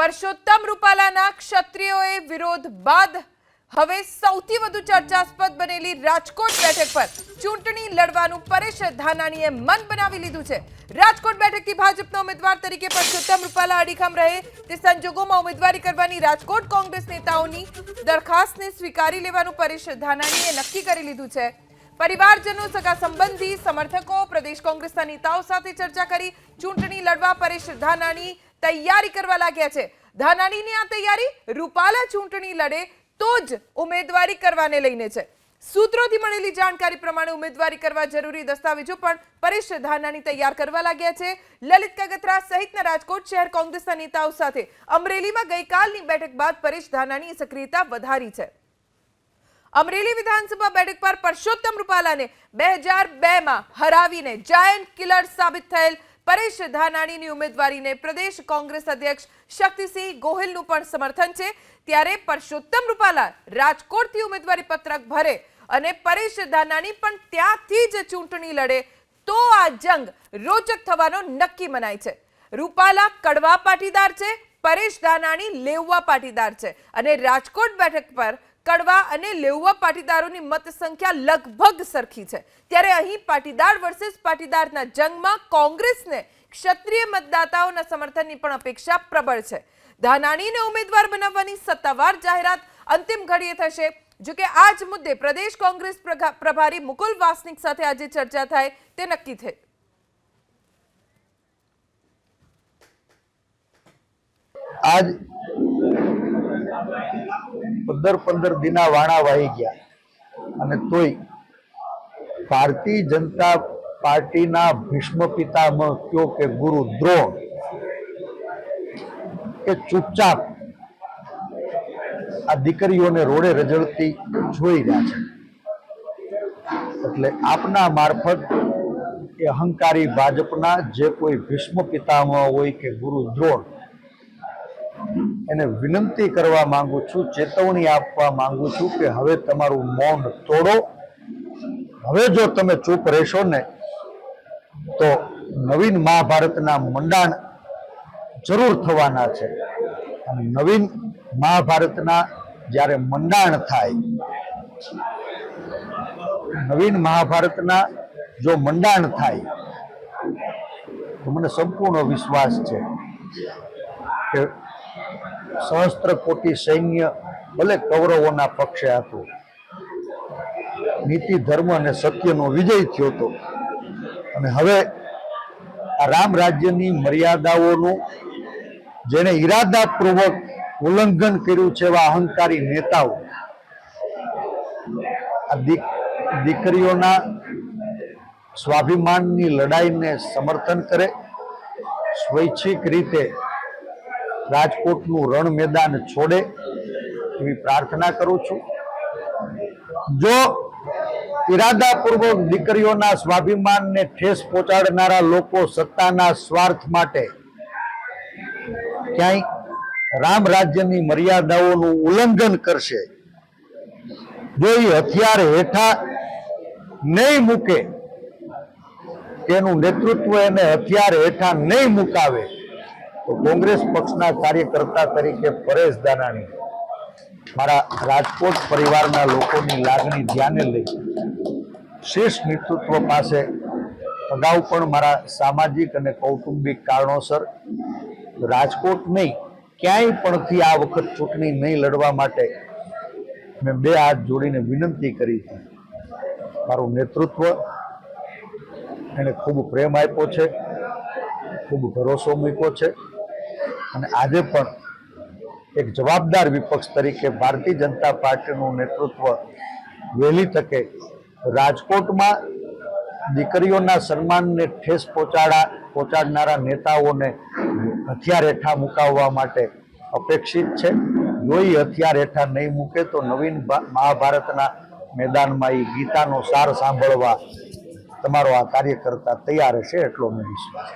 પરસોત્તમ રૂપાલાના ક્ષત્રિયોએ વિરોધ બાદ હવે સૌથી વધુ ચર્ચાસ્પદ બનેલી રાજકોટ બેઠક પર ચૂંટણી લડવાનું પરેશ ધાનાણીએ મન બનાવી લીધું છે. રાજકોટ બેઠકથી ભાજપના ઉમેદવાર તરીકે પરસોત્તમ રૂપાલા અડીખમ રહે. તે સંજોગોમાં ઉમેદવારી કરવાની રાજકોટ કોંગ્રેસ નેતાઓની દરખાસ્તને સ્વીકારી લેવાનું પરેશ ધાનાણીએ નક્કી કરી લીધું છે. પરિવારજનો, સગા સંબંધી, સમર્થકો, પ્રદેશ કોંગ્રેસના નેતાઓ સાથે ચર્ચા કરી ચૂંટણી લડવા પરેશ ધાનાણી તૈયારી કરવા લાગ્યા છે. ધાનાણીની આ તૈયારી રૂપાલા ચૂંટણી લડે તો જ ઉમેદવારી કરવાને લઈને છે. સૂત્રોથી મળેલી જાણકારી પ્રમાણે ઉમેદવારી કરવા જરૂરી દસ્તાવેજો પણ પરેશ ધાનાણી તૈયાર કરવા લાગ્યા છે. લલિત કગતરા સહિતના રાજકોટ શહેર કોંગ્રેસના નેતાઓ સાથે અમરેલીમાં ગઈકાલની બેઠક બાદ પરેશ ધાનાણીએ સક્રિયતા વધારી છે. અમરેલી વિધાનસભા બેઠક પર પરસોત્તમ રૂપાલાને બે હજાર બેમાં હરાવીને જાયન્ટ કિલર સાબિત થયેલ પરેશ ધાનાણીની ઉમેદવારીને પ્રદેશ કોંગ્રેસ અધ્યક્ષ શક્તિસિંહ ગોહિલનું પણ સમર્થન છે. ત્યારે પરસોત્તમ રૂપાલા રાજકોટથી ઉમેદવારી પત્રક ભરે અને પરેશ ધાનાણી પણ ત્યાંથી જ ચૂંટણી લડે તો આ જંગ રોચક થવાનો નક્કી મનાય છે. રૂપાલા કડવા પાટીદાર છે, પરેશ ધાનાણી લેવવા પાટીદાર છે અને રાજકોટ બેઠક પર કડવા અને લેવવા પાટીદારોની મત સંખ્યા લગભગ સરખી છે. ત્યારે અહીં પાટીદાર વર્સેસ પાટીદારના જંગમાં કોંગ્રેસને ક્ષત્રિય મતદાતાઓના સમર્થનની પણ અપેક્ષા પ્રબળ છે. ધાનાણીને ઉમેદવાર બનાવવાની સત્તાવાર જાહેરાત અંતિમ ઘડીએ થશે. જો કે આ જ મુદ્દે પ્રદેશ કોંગ્રેસ પ્રભારી મુકુલ વાસનિક સાથે આજે ચર્ચા થાય તે નક્કી થઈ. આજ પંદર પંદર દિના વાણા વાહી ગયા. અને તોય ભારતીય જનતા પાર્ટીના ભીષ્મ પિતામહ કયો કે ગુરુ દ્રોણ કે ચૂપચાપ આ દીકરીઓને રોડે રજળતી જોઈ રહ્યા છે. એટલે આપના મારફત એ અહંકારી ભાજપના જે કોઈ ભીષ્મ પિતામહ હોય કે ગુરુ દ્રોણ એને વિનંતી કરવા માંગુ છું, ચેતવણી આપવા માંગુ છું કે હવે તમારું મૌન તોડો. હવે જો તમે ચૂપ રહેશો ને, તો નવીન મહાભારતના મંડાણ જરૂર થવાના છે. અને નવીન મહાભારતના જ્યારે મંડાણ થાય, નવીન મહાભારતના જો મંડાણ થાય, તો મને સંપૂર્ણ વિશ્વાસ છે કે સહસ્ત્ર કોટી સૈન્ય ભલે કૌરવોના પક્ષે હતું. નીતિ, ધર્મ અને સત્યનો વિજય થયો હતો. અને હવે આ રામ રાજ્યની મર્યાદાઓનું જેને ઈરાદાપૂર્વક ઉલ્લંઘન કર્યું છે એવા અહંકારી નેતાઓ, આ દીક, દીકરીઓના સ્વાભિમાનની લડાઈને સમર્થન કરે, સ્વૈચ્છિક રીતે રાજકોટનું રણ મેદાન છોડે એવી પ્રાર્થના કરું છું. જો ઈરાદાપૂર્વક દીકરીઓના સ્વાભિમાનને ઠેસ પહોંચાડનારા લોકો સત્તાના સ્વાર્થ માટે ક્યાંય રામ રાજ્યની મર્યાદાઓનું ઉલ્લંઘન કરશે, જો એ હથિયાર હેઠા નહીં મૂકે, તેનું નેતૃત્વ એને હથિયાર હેઠા નહીં મુકાવે તો કોંગ્રેસ પક્ષના કાર્યકર્તા તરીકે પરેશ દાનાણી મારા રાજકોટ પરિવારના લોકોની લાગણી ધ્યાને લઈ શીર્ષ નેતૃત્વ પાસે અગાઉ પણ મારા સામાજિક અને કૌટુંબિક કારણોસર રાજકોટ નહીં, ક્યાંય પણથી આ વખત ચૂંટણી નહીં લડવા માટે મેં બે હાથ જોડીને વિનંતી કરી હતી મારું નેતૃત્વ એને ખૂબ પ્રેમ આપ્યો છે, ખૂબ ભરોસો મૂક્યો છે. અને આજે પણ એક જવાબદાર વિપક્ષ તરીકે ભારતીય જનતા પાર્ટીનું નેતૃત્વ વહેલી તકે રાજકોટમાં દીકરીઓના સન્માનને ઠેસ પહોંચાડા, પહોંચાડનારા નેતાઓને હથિયાર હેઠા મુકાવવા માટે અપેક્ષિત છે. જો એ હથિયાર હેઠા નહીં મૂકે તો નવીન મહાભારતના મેદાનમાં એ ગીતાનો સાર સાંભળવા તમારો આ કાર્યકર્તા તૈયાર હશે, એટલો મને વિશ્વાસ